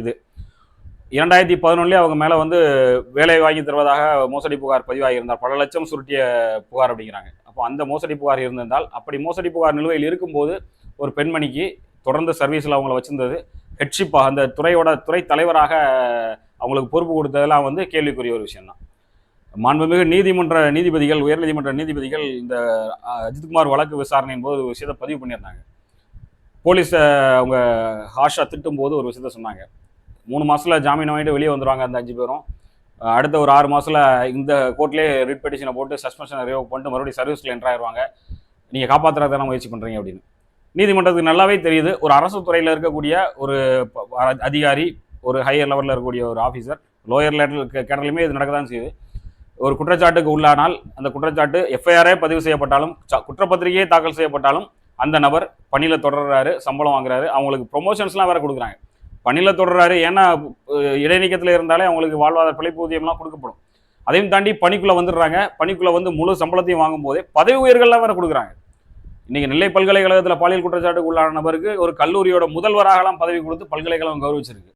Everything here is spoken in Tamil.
இது. இரண்டாயிரத்தி பதினொன்றுலேயே அவங்க மேலே வந்து வேலை வாங்கி தருவதாக மோசடி புகார் பதிவாகியிருந்தார். பல லட்சம் சுருட்டிய புகார் அப்படிங்கிறாங்க. அப்போ அந்த மோசடி புகார் இருந்திருந்தால் அப்படி மோசடி புகார் நிலுவையில் இருக்கும்போது ஒரு பெண்மணிக்கு தொடர்ந்து சர்வீஸில் அவங்கள வச்சிருந்தது. ஹெட்ஷிப்பாக அந்த துறையோட துறை தலைவராக அவங்களுக்கு பொறுப்பு கொடுத்ததெல்லாம் வந்து கேள்விக்குரிய ஒரு விஷயம்தான். மாண்புமிகு நீதிமன்ற நீதிபதிகள் உயர்நீதிமன்ற நீதிபதிகள் இந்த அஜித்குமார் வழக்கு விசாரணையின் போது ஒரு விஷயத்தை பதிவு பண்ணியிருந்தாங்க. போலீஸை அவங்க ஹாஷா திட்டும் போது ஒரு விஷயத்த சொன்னாங்க. மூணு மாதத்தில் ஜாமீன் வாங்கிட்டு வெளியே வந்துருவாங்க அந்த அஞ்சு பேரும். அடுத்த ஒரு ஆறு மாதத்தில் இந்த கோர்ட்லேயே ரிட் பெட்டிஷனை போட்டு சஸ்பென்ஷனை ரிவோக் பண்ணிட்டு மறுபடியும் சர்வீஸில் என்ட்ரு ஆயிடுவாங்க நீங்கள் காப்பாற்றுறதான முயற்சி பண்ணுறீங்க அப்படின்னு. நீதிமன்றத்துக்கு நல்லாவே தெரியுது. ஒரு அரசு துறையில் இருக்கக்கூடிய ஒரு அ- அதிகாரி ஒரு ஹையர் லெவலில் இருக்கக்கூடிய ஒரு ஆஃபீஸர் லோயர் லெவல் கேட்டர்லையுமே இது நடக்க தான் செய்யுது. ஒரு குற்றச்சாட்டுக்கு உள்ளானால் அந்த குற்றச்சாட்டு எஃப்ஐஆரே பதிவு செய்யப்பட்டாலும் குற்றப்பத்திரிகையே தாக்கல் செய்யப்பட்டாலும் அந்த நபர் பணியில் தொடர்றாரு சம்பளம் வாங்குறாரு. அவங்களுக்கு ப்ரொமோஷன்ஸ்லாம் வேறு கொடுக்குறாங்க. பணியில் தொடர்றாரு. ஏன்னா இடைநீக்கத்தில் இருந்தாலே அவங்களுக்கு வாழ்வாதார பிழைப்பூதியம்லாம் கொடுக்கப்படும். அதையும் தாண்டி பணிக்குள்ளே வந்துடுறாங்க. பணிக்குள்ளே வந்து முழு சம்பளத்தையும் வாங்கும்போதே பதவி உயர்கள்லாம் வேறு கொடுக்குறாங்க. இன்றைக்கி நெல்லை பல்கலைக்கழகத்தில் பாலியல் குற்றச்சாட்டுக்கு உள்ளான நபருக்கு ஒரு கல்லூரியோட முதல்வராகலாம் பதவி கொடுத்து பல்கலைக்கழகம் கௌரவிச்சிருக்கு.